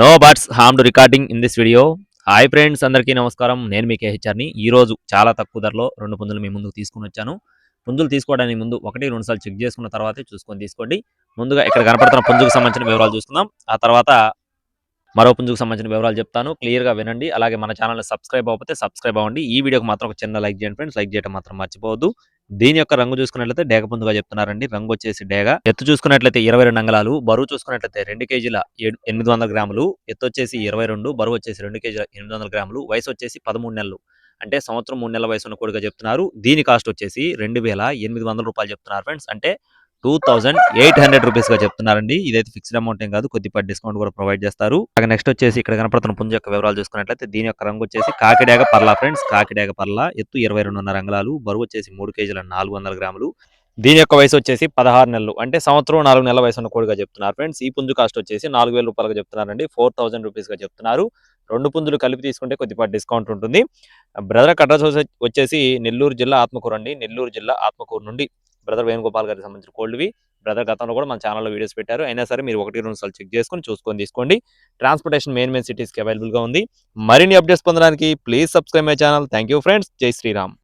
No butts ham to recording in this video hi friends అందరికీ నమస్కారం. నేను మీ కేహెచ్ఆర్ని ఈ రోజు చాలా తక్కువ ధరలో రెండు పుంజులు మీ ముందుకు తీసుకుని వచ్చాను. పుంజులు తీసుకోవడానికి ముందు ఒకటి రెండు సార్లు చెక్ చేసుకున్న తర్వాతే చూసుకొని తీసుకోండి. ముందుగా ఇక్కడ కనపడుతున్న పుంజుకు సంబంధించిన వివరాలు చూసుకుందాం. ఆ తర్వాత మరో పుంజుకు సంబంధించిన వివరాలు చెప్తాను. క్లియర్గా వినండి. అలాగే మన ఛానల్ సబ్స్క్రైబ్ అవ్వకపోతే సబ్స్క్రైబ్ అవ్వండి. ఈ వీడియోకి మాత్రం ఒక చిన్న లైక్ చేయండి ఫ్రెండ్స్ లైక్ చేయడం మాత్రం మర్చిపోవద్దు. దీని యొక్క రంగు చూసుకున్నట్లయితే డేగపుందుగా చెప్తున్నారండి. రంగు వచ్చేసి డేగ. ఎత్తు చూసుకున్నట్లయితే ఇరవై రెండు అంగళాలు. బరువు చూసుకున్నట్లయితే రెండు కేజీల ఏడు- ఎనిమిది వందల గ్రాములు. ఎత్తు వచ్చేసి ఇరవై రెండు బరువు వచ్చేసి రెండు కేజీల ఎనిమిది వందల గ్రాములు. వయసు వచ్చేసి పదమూడు నెలలు. అంటే సంవత్సరం మూడు నెలల వయసు ఉన్న కోడిగా చెప్తున్నారు. దీని కాస్ట్ వచ్చేసి రెండు వేల ఎనిమిది వందల రూపాయలు చెప్తున్నారు ఫ్రెండ్స్. అంటే టూ థౌసండ్ ఎయిట్ హండ్రెడ్ రూపీస్గా చెప్తున్నారండి. ఇదైతే ఫిక్స్డ్ అమౌంట్ ఏం కాదు కొద్దిపాటి డిస్కౌంట్ కూడా ప్రొవైడ్ చేస్తారు. అలాగే నెక్స్ట్ వచ్చేసి ఇక్కడ కనపడుతున్న పుంజ యొక్క వివరాలు చూసుకున్నట్లయితే దీని యొక్క రంగు వచ్చేసి కాకిడేగ పర్లా ఫ్రెండ్స్. కాకిడేగ పర్లా ఎత్తు ఇరవై రెండున్నర అంగళాలు బరువు వచ్చేసి మూడు కేజీల నాలుగు వందల గ్రాములు. దీని యొక్క వయసు వచ్చేసి పదహారు నెలలు అంటే సంవత్సరం నాలుగు నెలల వయసు ఉన్న కోడిగా చెప్తున్నారు ఫ్రెండ్స్. ఈ పుంజు కాస్ట్ వచ్చేసి నాలుగు వేల రూపాయలుగా చెప్తున్నారండి. ఫోర్ థౌసండ్ రూపీస్గా చెప్తున్నారు. రెండు పుంజులు కలిపి తీసుకుంటే కొద్దిపాటి డిస్కౌంట్ ఉంటుంది. బ్రదర్ అడ్రస్ వచ్చేసి నెల్లూరు జిల్లా ఆత్మకూరు అండి. నెల్లూరు జిల్లా ఆత్మకూరు నుండి బ్రదర్ వేణుగోపాల్ గారికి సంబంధించిన కోల్డ్వి బ్రదర్ గతంలో కూడా మన ఛానల్లో వీడియోస్ పెట్టారు. అయినా సరే మీరు ఒకటి రెండు సార్లు చెక్ చేసుకొని చూసుకొని తీసుకోండి. ట్రాన్స్పోర్టేషన్ మెయిన్ మెయిన్ సిటీస్కి అవైలబుల్గా ఉంది. మరిన్ని అప్డేట్స్ పొందడానికి please subscribe my channel thank you friends Jai Shriram.